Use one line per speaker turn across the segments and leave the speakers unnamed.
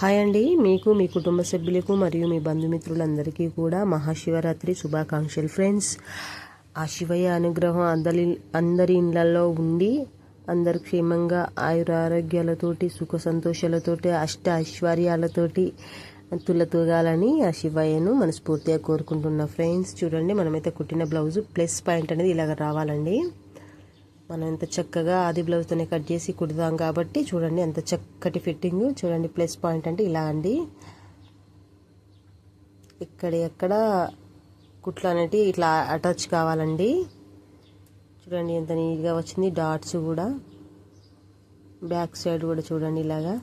Hi అండి. మీకు మీ కుటుంబ సభ్యులకు మరియు మీ బంధుమిత్రులందరికీ కూడా మహాశివరాత్రి శుభాకాంక్షలు ఫ్రెండ్స్. ఆ శివయ్య అనుగ్రహం అందరి అందరి ఇళ్ళలో ఉండి అందరు క్షేమంగా ఆయురారోగ్యాలతోటి సుఖ సంతోషాలతోటి అష్ట ఐశ్వర్యాలతోటి తులతూగాలని ఆ శివయ్యను మనస్ఫూర్తిగా కోరుకుంటున్నా ఫ్రెండ్స్. చూడండి మనమైతే కుట్టిన బ్లౌజ్ ప్లస్ పాయింట్ అనేది ఇలాగ రావాలండి. మనం ఎంత చక్కగా ఆది బ్లౌజ్తోనే కట్ చేసి కుడదాం కాబట్టి చూడండి ఎంత చక్కటి ఫిట్టింగ్. చూడండి ప్లస్ పాయింట్ అంటే ఇలా అండి. ఇక్కడ ఎక్కడ కుట్లు అనేటివి ఇట్లా అటాచ్ కావాలండి. చూడండి ఎంత నీట్గా వచ్చింది. డాట్స్ కూడా. బ్యాక్ సైడ్ కూడా చూడండి ఇలాగా.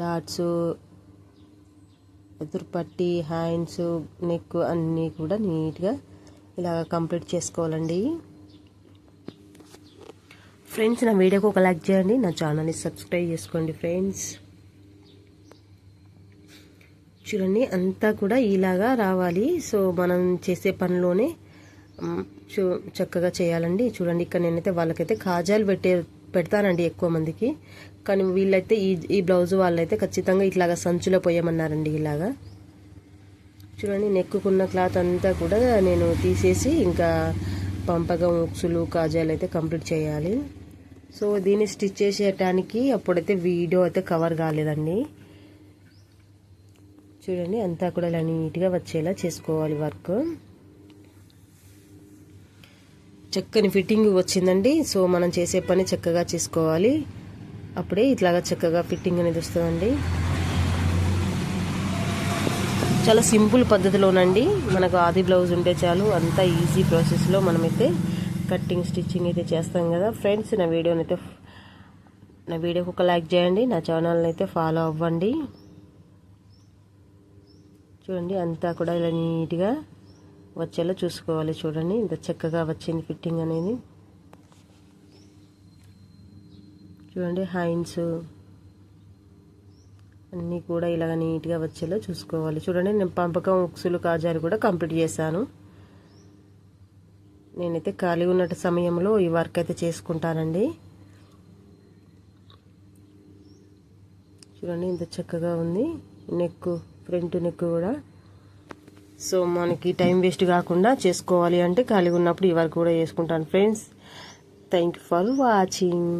డాట్స్ ఎదురుపట్టి హ్యాండ్స్ నెక్ అన్నీ కూడా నీట్గా ఇలాగ కంప్లీట్ చేసుకోవాలండి. ఫ్రెండ్స్ నా వీడియోకి ఒక లైక్ చేయండి నా ఛానల్ని సబ్స్క్రైబ్ చేసుకోండి ఫ్రెండ్స్. చూడండి అంతా కూడా ఇలాగా రావాలి. సో మనం చేసే పనిలోనే చూ చక్కగా చేయాలండి. చూడండి ఇక్కడ నేనైతే వాళ్ళకైతే కాజాలు పెట్టే పెడతానండి ఎక్కువ మందికి. కానీ వీళ్ళైతే ఈ ఈ బ్లౌజ్ వాళ్ళైతే ఖచ్చితంగా ఇట్లాగా సంచులో పోయమన్నారండి ఇలాగా. చూడండి నెక్కుకున్న క్లాత్ అంతా కూడా నేను తీసేసి ఇంకా పంపగం ఉక్సులు కాజాలు అయితే కంప్లీట్ చేయాలి. సో దీన్ని స్టిచ్ చేసేయటానికి అప్పుడైతే వీడియో అయితే కవర్ కాలేదండి. చూడండి అంతా కూడా ఇలా నీట్గా వచ్చేలా చేసుకోవాలి వర్క్. చక్కని ఫిట్టింగ్ వచ్చిందండి. సో మనం చేసే పని చక్కగా చేసుకోవాలి. అప్పుడే ఇట్లాగా చక్కగా ఫిట్టింగ్ అనేది వస్తుందండి. చాలా సింపుల్ పద్ధతిలోనండి. మనకు ఆది బ్లౌజ్ ఉంటే చాలు అంతా ఈజీ ప్రాసెస్లో మనమైతే కట్టింగ్ స్టిచ్చింగ్ అయితే చేస్తాం కదా. ఫ్రెండ్స్ నా వీడియోని అయితే నా వీడియోకి ఒక లైక్ చేయండి. నా ఛానల్ని అయితే ఫాలో అవ్వండి. చూడండి అంతా కూడా ఇలా నీట్గా వచ్చేలా చూసుకోవాలి చూడండి. ఇంత చక్కగా వచ్చింది ఫిట్టింగ్ అనేది. చూడండి హైన్స్ అన్నీ కూడా ఇలాగ నీట్గా వచ్చేలా చూసుకోవాలి. చూడండి నేను పంపకం ఉక్సులు కాజాలు కూడా కంప్లీట్ చేశాను. నేనైతే ఖాళీ ఉన్న సమయంలో ఈ వర్క్ అయితే చేసుకుంటానండి. చూడండి ఇంత చక్కగా ఉంది. నెక్ ఫ్రంట్ నెక్ కూడా. సో మనకి టైం వేస్ట్ కాకుండా చేసుకోవాలి అంటే ఖాళీగా ఉన్నప్పుడు ఈ వర్క్ కూడా చేసుకుంటాను. Friends thank you for watching.